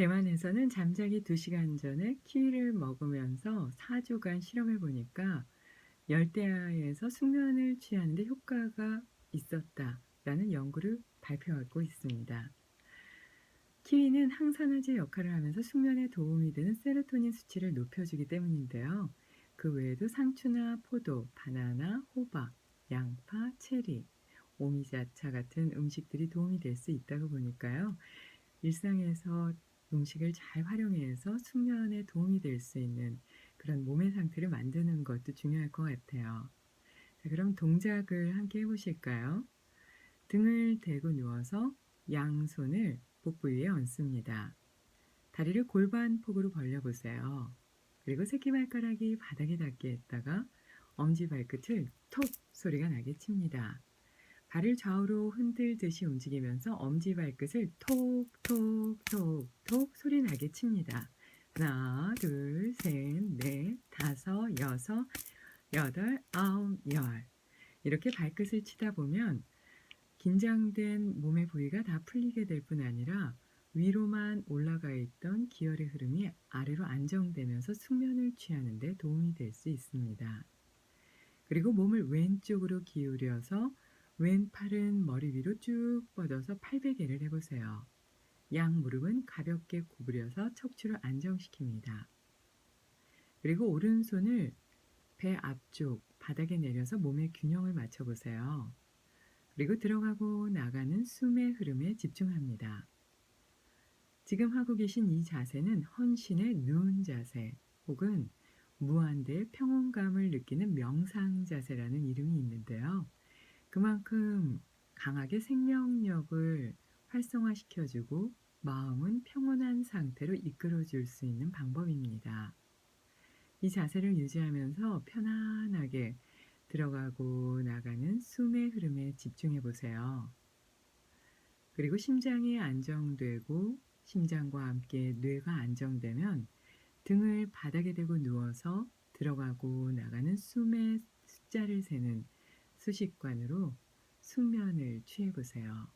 대만에서는 잠자기 2시간 전에 키위를 먹으면서 4주간 실험해 보니까 열대야에서 숙면을 취하는 데 효과가 있었다라는 연구를 발표하고 있습니다. 키위는 항산화제 역할을 하면서 숙면에 도움이 되는 세로토닌 수치를 높여주기 때문인데요. 그 외에도 상추나 포도, 바나나, 호박, 양파, 체리, 오미자차 같은 음식들이 도움이 될 수 있다고 보니까요. 일상에서 음식을 잘 활용해서 숙면에 도움이 될 수 있는 그런 몸의 상태를 만드는 것도 중요할 것 같아요. 자, 그럼 동작을 함께 해보실까요? 등을 대고 누워서 양손을 복부 위에 얹습니다. 다리를 골반 폭으로 벌려보세요. 그리고 새끼발가락이 바닥에 닿게 했다가 엄지발끝을 톡 소리가 나게 칩니다. 발을 좌우로 흔들듯이 움직이면서 엄지발끝을 톡톡톡톡 소리 나게 칩니다. 하나, 둘, 셋, 넷, 다섯, 여섯, 여덟, 아홉, 열. 이렇게 발끝을 치다 보면 긴장된 몸의 부위가 다 풀리게 될 뿐 아니라 위로만 올라가 있던 기혈의 흐름이 아래로 안정되면서 숙면을 취하는 데 도움이 될 수 있습니다. 그리고 몸을 왼쪽으로 기울여서 왼팔은 머리 위로 쭉 뻗어서 팔베개를 해보세요. 양 무릎은 가볍게 구부려서 척추를 안정시킵니다. 그리고 오른손을 배 앞쪽 바닥에 내려서 몸의 균형을 맞춰보세요. 그리고 들어가고 나가는 숨의 흐름에 집중합니다. 지금 하고 계신 이 자세는 헌신의 누운 자세 혹은 무한대의 평온감을 느끼는 명상 자세라는 이름이 있는데요. 그만큼 강하게 생명력을 활성화시켜주고 마음은 평온한 상태로 이끌어줄 수 있는 방법입니다. 이 자세를 유지하면서 편안하게 들어가고 나가는 숨의 흐름에 집중해 보세요. 그리고 심장이 안정되고 심장과 함께 뇌가 안정되면 등을 바닥에 대고 누워서 들어가고 나가는 숨의 숫자를 세는 수식관으로 숙면을 취해 보세요.